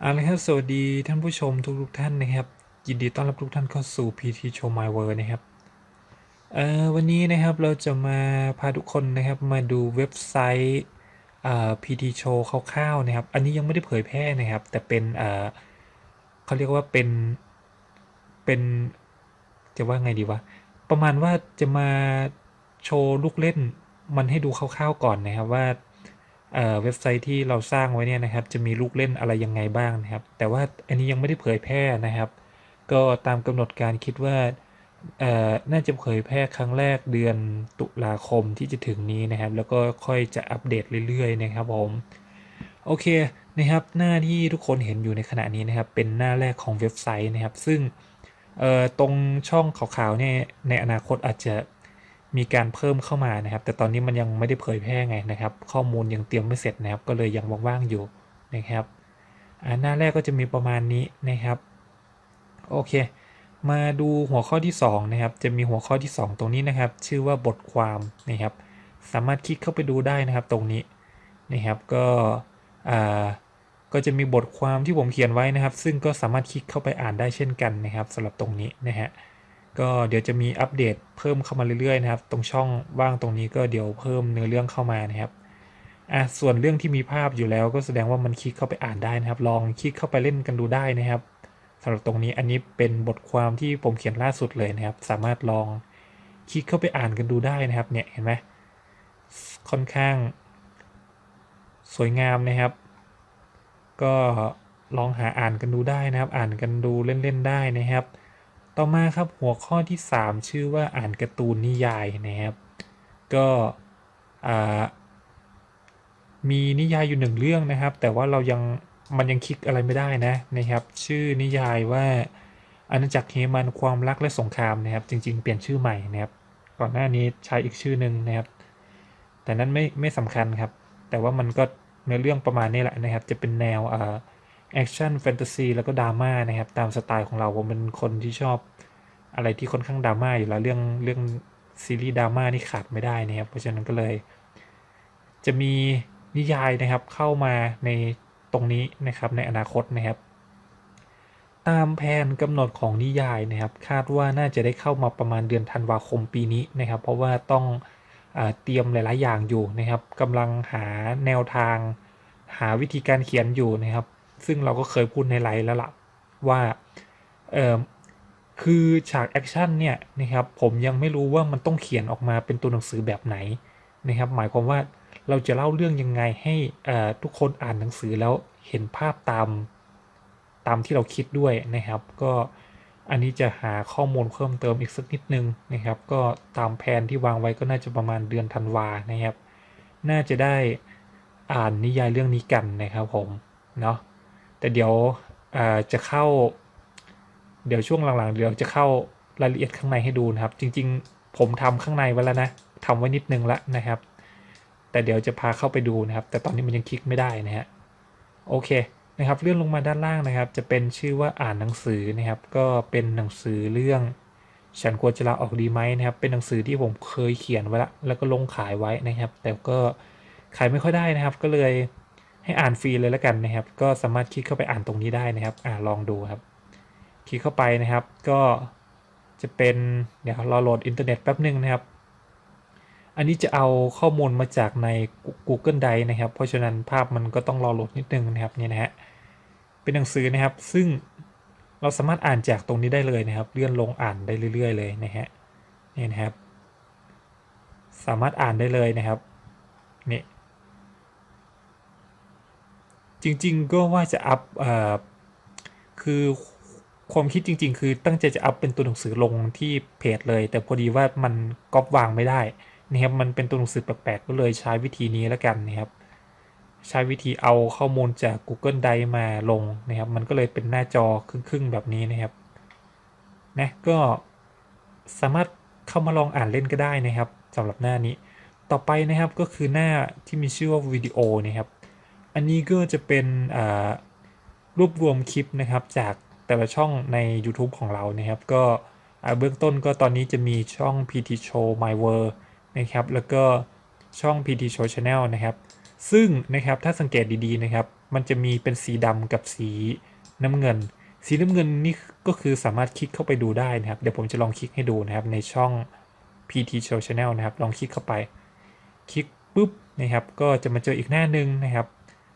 เอาละครับสวัสดีท่านผู้ชมทุกทุกๆท่านนะครับ ยินดีต้อนรับทุกท่านเข้าสู่ PT Show My World นะครับเอ่อวันนี้นะครับเราจะมาพาทุกคนนะครับมาดูเว็บไซต์เอ่อ PT Show คร่าวๆนะครับ อันนี้ยังไม่ได้เผยแพร่นะครับ แต่เป็นเอ่อเขาเรียกว่าเป็นเป็นจะว่าไงดีวะประมาณว่าจะมาโชว์ลูกเล่นมันให้ดูคร่าวๆก่อนนะครับว่า เว็บไซต์ที่เราสร้างไว้เนี่ยนะครับ จะมีลูกเล่นอะไรยังไงบ้างนะครับ แต่ว่าอันนี้ยังไม่ได้เผยแพร่นะครับ ก็ตามกำหนดการคิดว่าน่าจะเผยแพร่ครั้งแรกเดือนตุลาคมที่จะถึงนี้นะครับ แล้วก็ค่อยจะอัปเดตเรื่อยๆ นะครับผมโอเคนะครับ หน้าที่ทุกคนเห็นอยู่ในขณะนี้นะครับ เป็นหน้าแรกของเว็บไซต์นะครับ ซึ่งตรงช่องขาวๆเนี่ยในอนาคตอาจจะ มีการเพิ่มเข้ามานะครับ แต่ตอนนี้มันยังไม่ได้เผยแพร่ไงนะครับ ข้อมูลยังเตรียมไม่เสร็จนะครับ ก็เลยยังว่างๆอยู่นะครับอ่าหน้าแรกก็จะมีประมาณนี้นะครับโอเค มาดูหัวข้อที่2นะครับ จะมีหัวข้อที่ 2 ตรงนี้นะครับ ชื่อว่าบทความนะครับ สามารถคลิกเข้าไปดูได้นะครับ ตรงนี้นะครับก็อ่าก็จะมีบทความที่ผมเขียนไว้นะครับ ซึ่งก็สามารถคลิกเข้าไปอ่านได้เช่นกันนะครับสำหรับตรงนี้นะฮะ ก็เดี๋ยวจะมีอัปเดตเพิ่มเข้ามาเรื่อยๆนะครับ ตรงช่องว่างตรงนี้ก็เดี๋ยวเพิ่มเนื้อเรื่องเข้ามานะครับอะส่วนเรื่องที่มีภาพอยู่แล้วก็แสดงว่ามันคลิกเข้าไปอ่านได้นะครับ ลองคลิกเข้าไปเล่นกันดูได้นะครับสำหรับตรงนี้อันนี้เป็นบทความที่ผมเขียนล่าสุดเลยนะครับ สามารถลองคลิกเข้าไปอ่านกันดูได้นะครับ เนี่ยเห็นไหมค่อนข้าง สวยงามนะครับ ก็ลองหาอ่านกันดูได้นะครับ อ่านกันดูเล่นๆได้นะครับ ต่อมาครับหัวข้อที่ 3 ชื่อว่าอ่านการ์ตูนนิยายนะครับ ก็มีนิยายอยู่หนึ่งเรื่องนะครับ แต่ว่าเรายังมันยังคลิกอะไรไม่ได้นะนะครับ ชื่อนิยายว่าอาณาจักรเฮมันความรักและสงครามนะครับ จริง ๆ เปลี่ยนชื่อใหม่นะครับ ก่อนหน้านี้ใช้อีกชื่อหนึ่งนะครับ แต่นั้นไม่ไม่สำคัญครับ แต่ว่ามันก็เนื้อเรื่องประมาณนี้แหละนะครับ จะเป็นแนวอ่า แอคชั่นแฟนตาซีแล้วก็ดราม่านะครับ ตามสไตล์ของเราผมเป็นคนที่ชอบอะไรที่ค่อนข้างดราม่าอยู่แล้วเรื่องเรื่องซีรีส์ดราม่านี่ขาดไม่ได้นะครับ เพราะฉะนั้นก็เลย จะมีนิยายนะครับเข้ามาในตรงนี้นะครับในอนาคตนะครับ ตามแผนกำหนดของนิยายนะครับ คาดว่าน่าจะได้เข้ามาประมาณเดือนธันวาคมปีนี้นะครับ เพราะว่าต้องอเตรียมหลาย ๆ อย่างอยู่นะครับกำลังหาแนวทาง หาวิธีการเขียนอยู่นะครับ ซึ่งเราก็เคยพูดในไลฟ์แล้วล่ะว่าเออคือฉากแอคชั่นเนี่ยนะครับผมยังไม่รู้ว่ามันต้องเขียนออกมาเป็นตัวหนังสือแบบไหนนะครับหมายความว่าเราจะเล่าเรื่องยังไงให้ทุกคนอ่านหนังสือแล้วเห็นภาพตามตามที่เราคิดด้วยนะครับ ก็อันนี้จะหาข้อมูลเพิ่มเติมอีกสักนิดนึงนะครับ ก็ตามแผนที่วางไว้ก็น่าจะประมาณเดือนธันวานะครับ น่าจะได้อ่านนิยายเรื่องนี้กันนะครับผมเนาะ แต่เดี๋ยวจะเข้า เดี๋ยวช่วงหลังๆ เดี๋ยวจะเข้ารายละเอียดข้างในให้ดูนะครับ จริง ๆ ผมทำข้างในไว้แล้วนะทำไว้นิดนึงแล้วนะครับ แต่เดี๋ยวจะพาเข้าไปดูนะครับ แต่ตอนนี้มันยังคลิกไม่ได้นะฮะโอเคนะครับเลื่อนลงมาด้านล่างนะครับ จะเป็นชื่อว่าอ่านหนังสือนะครับ ก็เป็นหนังสือเรื่อง ฉันควรจะลาออกดีไหมนะครับ เป็นหนังสือที่ผมเคยเขียนไว้ละแล้วก็ลงขายไว้นะครับ แต่ก็ขายไม่ค่อยได้นะครับ ก็เลย ให้อ่านฟรีเลยแล้วกันนะครับ ก็สามารถคลิกเข้าไปอ่านตรงนี้ได้นะครับ อ่าลองดูครับ คลิกเข้าไปนะครับ ก็จะเป็นเดี๋ยวรอโหลดอินเทอร์เน็ตแป๊บหนึ่งนะครับ อันนี้จะเอาข้อมูลมาจากใน Google Drive นะครับ เพราะฉะนั้นภาพมันก็ต้องรอโหลดนิดนึงนะครับเนี่ยนะฮะเป็นหนังสือนะครับ ซึ่งเราสามารถอ่านจากตรงนี้ได้เลยนะครับ เลื่อนลงอ่านได้เรื่อย ๆ เลยนะฮะนี่นะครับ สามารถอ่านได้เลยนะครับนี่ จริง ๆ ก็ว่าจะอัพเอ่อคือความคิดจริง ๆ คือตั้งใจจะอัพเป็นตัวหนังสือลงที่เพจเลย แต่พอดีว่ามันก๊อปวางไม่ได้นะครับมันเป็นตัวหนังสือแปลกๆก็เลยใช้วิธีนี้แล้วกันนะครับใช้วิธีเอาข้อมูลจาก Google Drive มาลงนะครับ มันก็เลยเป็นหน้าจอครึ่งๆแบบนี้นะครับนะก็สามารถเข้ามาลองอ่านเล่นก็ได้นะครับสำหรับหน้านี้ ต่อไปนะครับก็คือหน้าที่มีชื่อว่าวิดีโอนะครับ อันนี้ก็จะเป็นรวบรวมคลิปนะครับจากแต่ละช่องใน YouTube ของเรานะครับ ก็เบื้องต้นก็ตอนนี้จะมีช่อง PT Show My World นะครับ แล้วก็ช่อง PT Show Channel นะครับ ซึ่งนะครับถ้าสังเกตดีๆนะครับ มันจะมีเป็นสีดำกับสีน้ำเงิน สีน้ำเงินนี่ก็คือสามารถคลิกเข้าไปดูได้นะครับ เดี๋ยวผมจะลองคลิกให้ดูนะครับในช่อง PT Show Channel นะครับ ลองคลิกเข้าไป คลิกปุ๊บนะครับ ก็จะมาเจออีกหน้าหนึ่งนะครับ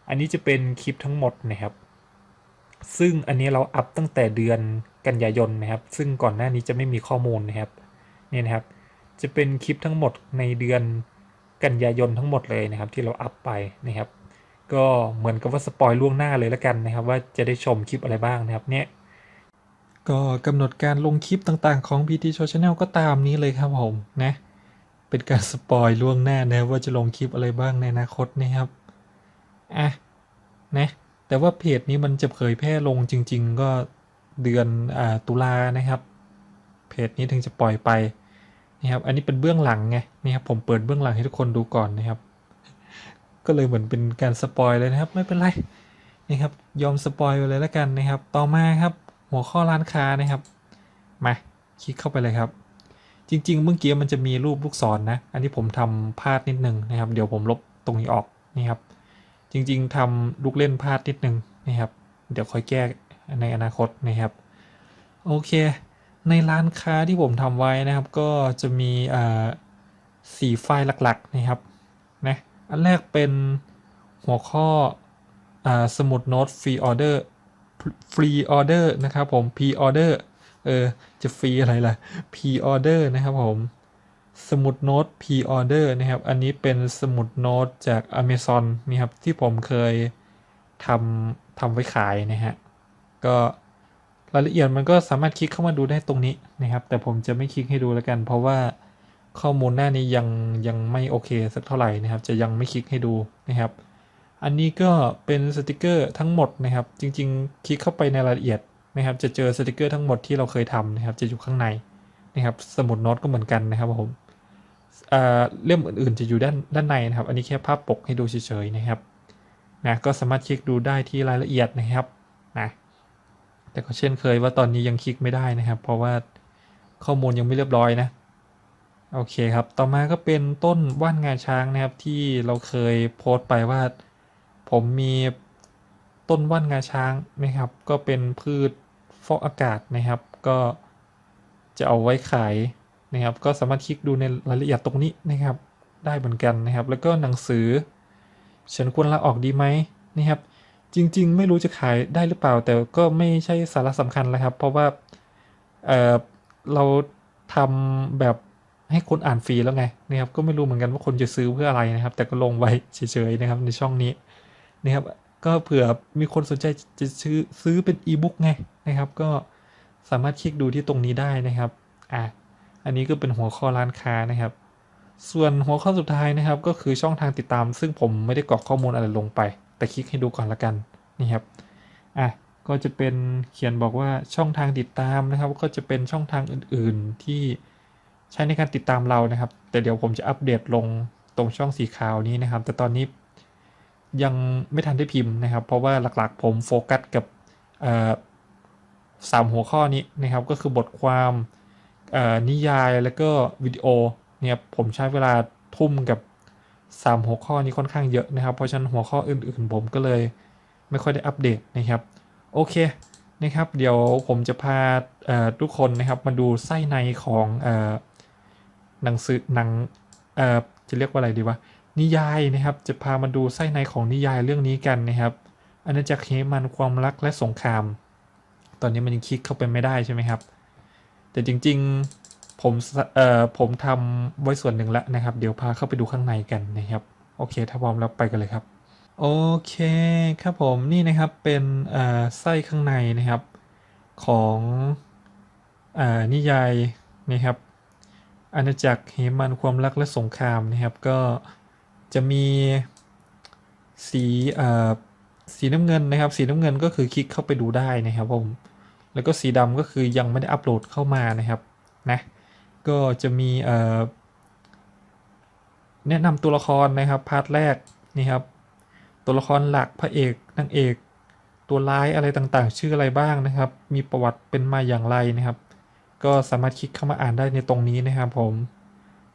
อันนี้จะเป็นคลิปทั้งหมดนะครับ ซึ่งอันนี้เราอัพตั้งแต่เดือนกันยายนนะครับ ซึ่งก่อนหน้านี้จะไม่มีข้อมูลนะครับเนี่ยนะครับ จะเป็นคลิปทั้งหมดในเดือนกันยายนทั้งหมดเลยนะครับ ที่เราอัพไปนะครับ ก็เหมือนกับว่าสปอยล่วงหน้าเลยแล้วกันนะครับ ว่าจะได้ชมคลิปอะไรบ้างนะครับเนี่ยก็กำหนดการลงคลิปต่างๆของ PT Show Channel ก็ตามนี้เลยครับผมนะ เป็นการสปอยล่วงหน้านะว่าจะลงคลิปอะไรบ้างในอนาคตนะครับ อะนะ แต่ว่าเพจนี้มันจะเผยแพร่ลงจริง ๆ ก็เดือนอ่าตุลานะครับ เพจนี้ถึงจะปล่อยไปนะครับ อันนี้เป็นเบื้องหลังไงนี่ครับผมเปิดเบื้องหลังให้ทุกคนดูก่อนนะครับ ก็เลยเหมือนเป็นการสปอยเลยนะครับ ไม่เป็นไรนี่ครับยอมสปอยไปเลยแล้วกันนะครับ ต่อมาครับ หัวข้อร้านค้านะครับ มาคลิกเข้าไปเลยครับ จริง ๆ เมื่อกี้มันจะมีรูปลูกศรนนะ อันนี้ผมทำพลาดนิดนึงนะครับ เดี๋ยวผมลบตรงนี้ออกนี่ครับ จริง ๆทำลูกเล่นพลาดนิดนึงนะครับ เดี๋ยวค่อยแก้ในอนาคตนะครับ โอเค ในร้านค้าที่ผมทำไว้นะครับ ก็จะมีอ่าสี่ไฟล์หลักๆนะครับนะอันแรกเป็นหัวข้ออ่าสมุดโน้ตฟรีออเดอร์ฟรีออเดอร์นะครับผม p ออเดอร์เออจะฟรีอะไรล่ะ p ออเดอร์นะครับผม สมุดโน้ต p order นะครับ อันนี้เป็นสมุดโน้ตจาก Amazon นี่ครับ ที่ผมเคยทำทำไว้ขายนะฮะ ก็รายละเอียดมันก็สามารถคลิกเข้ามาดูได้ตรงนี้นะครับ แต่ผมจะไม่คลิกให้ดูแล้วกัน เพราะว่าข้อมูลหน้านี้ยังยังไม่โอเคสักเท่าไหร่นะครับ จะยังไม่คลิกให้ดูนะครับ อันนี้ก็เป็นสติกเกอร์ทั้งหมดนะครับ จริง ๆ คลิกเข้าไปในรายละเอียดนะครับ จะเจอสติกเกอร์ทั้งหมดที่เราเคยทำนะครับ จะอยู่ข้างใน นะครับ สมุดโน้ตก็เหมือนกันนะครับผมอ่าเล่มอื่นๆจะอยู่ด้านด้านในนะครับ อันนี้แค่ภาพปกให้ดูเฉยๆนะครับนะก็สามารถคลิกดูได้ที่รายละเอียดนะครับนะแต่ก็เช่นเคยว่าตอนนี้ยังคลิกไม่ได้นะครับ เพราะว่าข้อมูลยังไม่เรียบร้อยนะโอเคครับ ต่อมาก็เป็นต้นว่านงาช้างนะครับที่เราเคยโพสต์ไปว่า ผมมีต้นว่านงาช้างนะครับ ก็เป็นพืชฟอกอากาศนะครับ ก็ จะเอาไว้ขายนะครับ ก็สามารถคลิกดูในรายละเอียดตรงนี้นะครับ ได้เหมือนกันนะครับ แล้วก็หนังสือ ฉันควรลาออกดีไหมนะครับ จริง ๆ ไม่รู้จะขายได้หรือเปล่า แต่ก็ไม่ใช่สาระสำคัญแล้วครับ เพราะว่าเเราทำแบบให้คนอ่านฟรีแล้วไงนะครับ ก็ไม่รู้เหมือนกันว่าคนจะซื้อเพื่ออะไรนะครับ แต่ก็ลงไว้เฉยๆนะครับ ในช่องนี้นะครับ ก็เผื่อมีคนสนใจจะซื้อซื้อเป็นอีบุ๊กไงนะครับ ก็ สามารถคลิกดูที่ตรงนี้ได้นะครับอะอันนี้ก็เป็นหัวข้อร้านค้านะครับ ส่วนหัวข้อสุดท้ายนะครับ ก็คือช่องทางติดตาม ซึ่งผมไม่ได้กรอกข้อมูลอะไรลงไป แต่คลิกให้ดูก่อนละกันนี่ครับอะก็จะเป็นเขียนบอกว่าช่องทางติดตามนะครับ ก็จะเป็นช่องทางอื่นๆที่ใช้ในการติดตามเรานะครับ แต่เดี๋ยวผมจะอัปเดตลงตรงช่องสีขาวนี้นะครับ แต่ตอนนี้ยังไม่ทันได้พิมพ์นะครับ เพราะว่าหลักๆ ผมโฟกัสกับ เอ่อสามหัวข้อนี้นะครับก็คือบทความนิยายแล้วก็วิดีโอเนี่ยผมใช้เวลาทุ่มกับ 3 หัวข้อนี้ค่อนข้างเยอะนะครับ เพราะฉะนั้นหัวข้ออื่นๆ ผมก็เลยไม่ค่อยได้อัปเดตนะครับโอเคนะครับเดี๋ยวผมจะพาทุกคนนะครับมาดูไส้ในของหนังสือหนังจะเรียกว่าอะไรดีวะนิยายนะครับ จะพามาดูไส้ในของนิยายเรื่องนี้กันนะครับอาณาจักรเฮมันความรักและสงคราม ตอนนี้มันยังคลิกเข้าไปไม่ได้ใช่ไหมครับ แต่จริงๆผมเอ่อผมทำไว้ส่วนหนึ่งแล้วนะครับ เดี๋ยวพาเข้าไปดูข้างในกันนะครับ โอเค ถ้าพร้อมแล้วไปกันเลยครับ โอเคครับผมนี่นะครับเป็นเอ่อไส้ข้างในนะครับ ของเอ่อนิยายนะครับอาณาจักรเหมันความรักและสงครามนะครับ ก็จะมีสีเอ่อสีน้ำเงินนะครับ สีน้ำเงินก็คือคลิกเข้าไปดูได้นะครับผม แล้วก็สีดำก็คือยังไม่ได้อัปโหลดเข้ามานะครับนะก็จะมีเอ่อแนะนำตัวละครนะครับพาร์ทแรกนี่ครับตัวละครหลักพระเอกนางเอก ตัวร้ายอะไรต่างๆ ชื่ออะไรบ้างนะครับ มีประวัติเป็นมาอย่างไรนะครับ ก็สามารถคลิกเข้ามาอ่านได้ในตรงนี้นะครับผม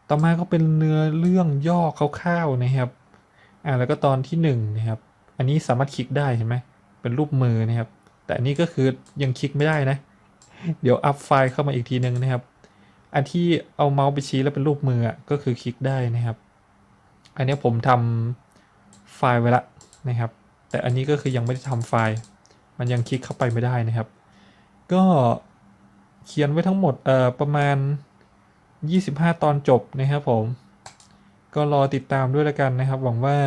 ต่อมาก็เป็นเนื้อเรื่องย่อคร่าวๆนะครับอ่าแล้วก็ตอนที่หนึ่งนะครับอันนี้สามารถคลิกได้เห็นไหมเป็นรูปมือนะครับ แต่นนี้ก็คือยังคลิกไม่ได้นะ เดี๋ยวอัพไฟล์เข้ามาอีกทีนึงนะครับ อันที่เอาเมาส์ไปชี้แล้วเป็นรูปมือก็คือคลิกได้นะครับ อันนี้ผมทำไฟล์ไว้ละนะครับ แต่อันนี้ก็คือยังไม่ได้ทำไฟล์ มันยังคลิกเข้าไปไม่ได้นะครับ ก็เขียนไว้ทั้งหมดเอ่อประมาณ 25 ตอนจบนะครับผม ก็รอติดตามด้วยละกันนะครับ หวังว่า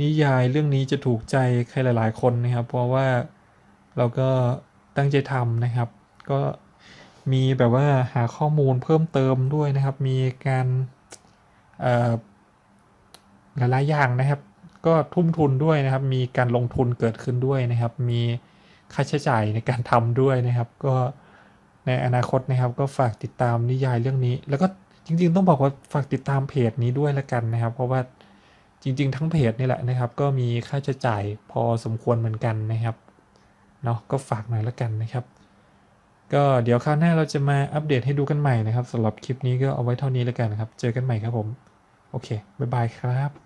นิยายเรื่องนี้จะถูกใจใครหลาย ๆ คนนะครับ เพราะว่า เราก็ตั้งใจทำนะครับ ก็มีแบบว่าหาข้อมูลเพิ่มเติมด้วยนะครับ มีการหลายๆอย่างนะครับ ก็ทุ่มทุนด้วยนะครับ มีการลงทุนเกิดขึ้นด้วยนะครับ มีค่าใช้จ่ายในการทำด้วยนะครับ ก็ในอนาคตนะครับ ก็ฝากติดตามนิยายเรื่องนี้ แล้วก็จริง ๆ ต้องบอกว่าฝากติดตามเพจนี้ด้วยละกันนะครับ เพราะว่าจริง ๆ ทั้งเพจนี่แหละนะครับ ก็มีค่าใช้จ่ายพอสมควรเหมือนกันนะครับ เนาะก็ฝากหน่อยละกันนะครับ ก็เดี๋ยวคราวหน้าเราจะมาอัปเดตให้ดูกันใหม่นะครับสำหรับคลิปนี้ก็เอาไว้เท่านี้แล้วกันนะครับ เจอกันใหม่ครับผม โอเค บ๊ายบายครับ